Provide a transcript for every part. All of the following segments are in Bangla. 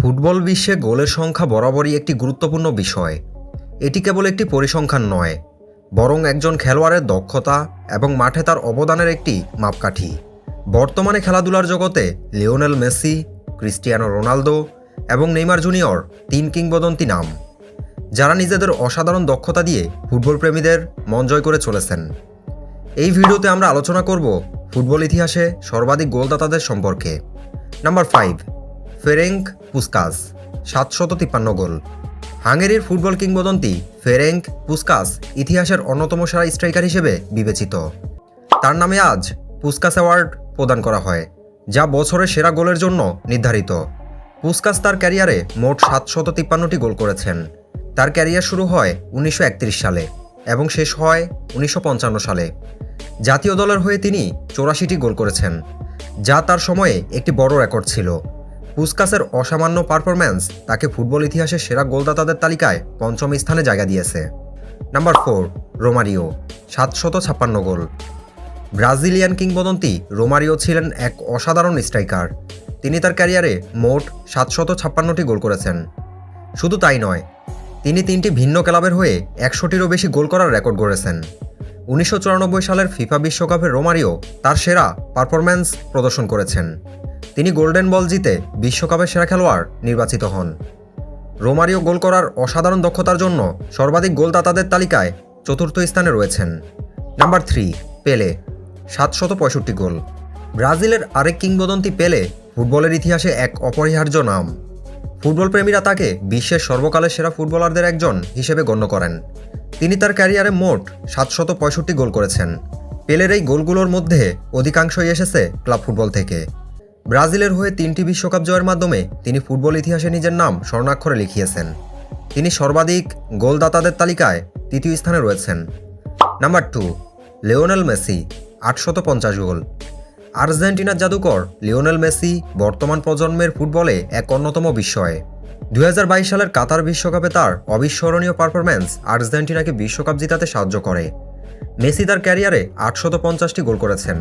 ফুটবল বিশ্বে গোলের সংখ্যা বরাবরই একটি গুরুত্বপূর্ণ বিষয়। এটি কেবল একটি পরিসংখ্যান নয়, বরং একজন খেলোয়াড়ের দক্ষতা এবং মাঠে তার অবদানের একটি মাপকাঠি। বর্তমানে খেলাধুলার জগতে লিওনেল মেসি, ক্রিস্টিয়ানো রোনালদো এবং নেইমার জুনিয়র তিন কিংবদন্তি নাম, যারা নিজেদের অসাধারণ দক্ষতা দিয়ে ফুটবল প্রেমীদের মন জয় করে চলেছেন। এই ভিডিওতে আমরা আলোচনা করব ফুটবল ইতিহাসে সর্বাধিক গোলদাতাদের সম্পর্কে। নাম্বার ফাইভ ফেরেঙ্ক পুস্কাস, সাতশত তিপ্পান্ন গোল। হাঙ্গেরির ফুটবল কিংবদন্তি ফেরেঙ্ক পুস্কাস ইতিহাসের অন্যতম সেরা স্ট্রাইকার হিসেবে বিবেচিত। তার নামে আজ পুস্কাস অ্যাওয়ার্ড প্রদান করা হয়, যা বছরের সেরা গোলের জন্য নির্ধারিত। পুস্কাস তার ক্যারিয়ারে মোট সাতশত তিপ্পান্নটি গোল করেছেন। তার ক্যারিয়ার শুরু হয় উনিশশো একত্রিশ সালে এবং শেষ হয় উনিশশো পঞ্চান্ন সালে। জাতীয় দলের হয়ে তিনি চৌরাশিটি গোল করেছেন, যা তার সময়ে একটি বড় রেকর্ড ছিল। পুস্কাসের অসামান্য পারফরম্যান্স তাকে ফুটবল ইতিহাসের সেরা গোলদাতাদের তালিকায় পঞ্চম স্থানে জায়গা দিয়েছে। নাম্বার ফোর, রোমারিও, সাতশত ছাপ্পান্ন গোল। ব্রাজিলিয়ান কিংবদন্তি রোমারিও ছিলেন এক অসাধারণ স্ট্রাইকার। তিনি তার ক্যারিয়ারে মোট সাতশত ছাপ্পান্নটি গোল করেছেন। শুধু তাই নয়, তিনি তিনটি ভিন্ন ক্লাবের হয়ে একশোটিরও বেশি গোল করার রেকর্ড গড়েছেন। উনিশশো চুরানব্বই সালের ফিফা বিশ্বকাপের রোমারিও তার সেরা পারফরম্যান্স প্রদর্শন করেছেন। তিনি গোল্ডেন বল জিতে বিশ্বকাপের সেরা খেলোয়াড় নির্বাচিত হন। রোমারিও গোল করার অসাধারণ দক্ষতার জন্য সর্বাধিক গোলদাতাদের তালিকায় চতুর্থ স্থানে রয়েছেন। নাম্বার থ্রি, পেলে, সাতশত পঁয়ষট্টি গোল। ব্রাজিলের আরেক কিংবদন্তি পেলে ফুটবলের ইতিহাসে এক অপরিহার্য নাম। ফুটবল প্রেমীরা তাকে বিশ্বের সর্বকালের সেরা ফুটবলারদের একজন হিসেবে গণ্য করেন। তিনি তার ক্যারিয়ারে মোট সাতশত পঁয়ষট্টি গোল করেছেন। পেলের এই গোলগুলোর মধ্যে অধিকাংশই এসেছে ক্লাব ফুটবল থেকে। ব্রাজিলের হয়ে তিনটি বিশ্বকাপ জয়ের মাধ্যমে তিনি ফুটবল ইতিহাসে নিজের নাম স্বর্ণাক্ষরে লিখিয়েছেন। তিনি সর্বাধিক গোলদাতাদের তালিকায় তৃতীয় স্থানে রয়েছেন। নাম্বার টু, লিওনেল মেসি, আটশত পঞ্চাশ গোল। আর্জেন্টিনার জাদুকর লিওনেল মেসি বর্তমান প্রজন্মের ফুটবলে এক অন্যতম বিস্ময়। দু হাজার বাইশ সালের কাতার বিশ্বকাপে তার অবিস্মরণীয় পারফরম্যান্স আর্জেন্টিনাকে বিশ্বকাপ জিতাতে সাহায্য করে। মেসি তার ক্যারিয়ারে আটশত পঞ্চাশটি গোল করেছেন।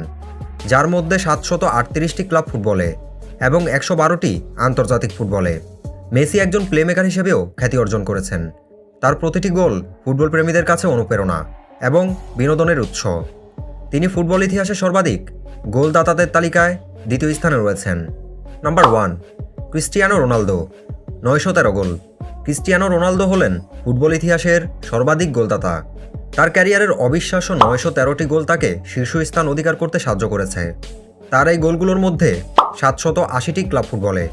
যার মধ্যে সাতশত আটত্রিশটি ক্লাব ফুটবলে এবং একশো বারোটি আন্তর্জাতিক ফুটবলে। মেসি একজন প্লেমেকার হিসেবেও খ্যাতি অর্জন করেছেন। তার প্রতিটি গোল ফুটবল প্রেমীদের কাছে অনুপ্রেরণা এবং বিনোদনের উৎস। তিনি ফুটবল ইতিহাসে সর্বাধিক গোলদাতাদের তালিকায় দ্বিতীয় স্থানে রয়েছেন। নাম্বার ওয়ান, ক্রিস্টিয়ানো রোনালদো, নয়শো তেরো গোল। ক্রিস্টিয়ানো রোনালদো হলেন ফুটবল ইতিহাসের সর্বাধিক গোলদাতা। তার ক্যারিয়ারের অবিশ্বাস্য নয়শো তেরোটি গোল তাকে শীর্ষস্থান অধিকার করতে সাহায্য করেছে। তার এই গোলগুলোর মধ্যে সাতশত আশিটি ক্লাব ফুটবলে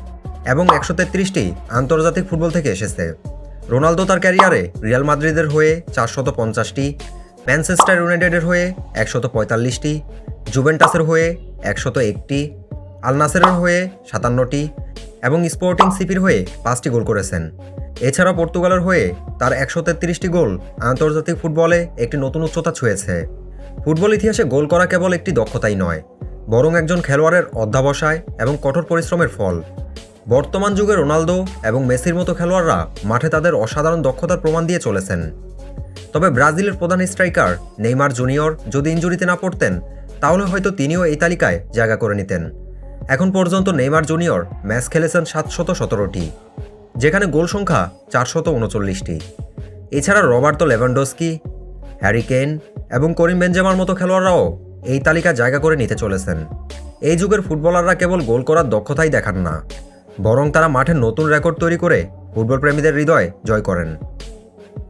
এবং একশো তেত্রিশটি আন্তর্জাতিক ফুটবল থেকে এসেছে। রোনালদো তার ক্যারিয়ারে রিয়াল মাদ্রিদের হয়ে চারশত পঞ্চাশটি, ম্যানচেস্টার ইউনাইটেডের হয়ে একশত পঁয়তাল্লিশটি, জুভেন্টাসের হয়ে একশত একটি, আলনাসেরের হয়ে সাতান্নটি এবং স্পোর্টিং সিপির হয়ে পাঁচটি গোল করেছেন। এছাড়া পর্তুগালের হয়ে তার একশো তেত্রিশটি গোল আন্তর্জাতিক ফুটবলে একটি নতুন উচ্চতা ছুঁয়েছে। ফুটবল ইতিহাসে গোল করা কেবল একটি দক্ষতাই নয়, বরং একজন খেলোয়াড়ের অধ্যাবসায় এবং কঠোর পরিশ্রমের ফল। বর্তমান যুগে রোনালদো এবং মেসির মতো খেলোয়াড়রা মাঠে তাদের অসাধারণ দক্ষতার প্রমাণ দিয়ে চলেছেন। তবে ব্রাজিলের প্রধান স্ট্রাইকার নেইমার জুনিয়র যদি ইঞ্জুরিতে না পড়তেন, তাহলে হয়তো তিনিও এই তালিকায় জায়গা করে নিতেন। এখন পর্যন্ত নেইমার জুনিয়র ম্যাচ খেলেছেন সাতশত সতেরোটি। যেখানে গোল সংখ্যা চারশত উনচল্লিশটি। এছাড়া রবার্তো লেভানডোস্কি, হ্যারি কেন এবং করিম বেঞ্জামার মতো খেলোয়াড়রাও এই তালিকা জায়গা করে নিতে চলেছেন। এই যুগের ফুটবলাররা কেবল গোল করার দক্ষতাই দেখান না, বরং তারা মাঠে নতুন রেকর্ড তৈরি করে ফুটবল প্রেমীদের হৃদয় জয় করেন।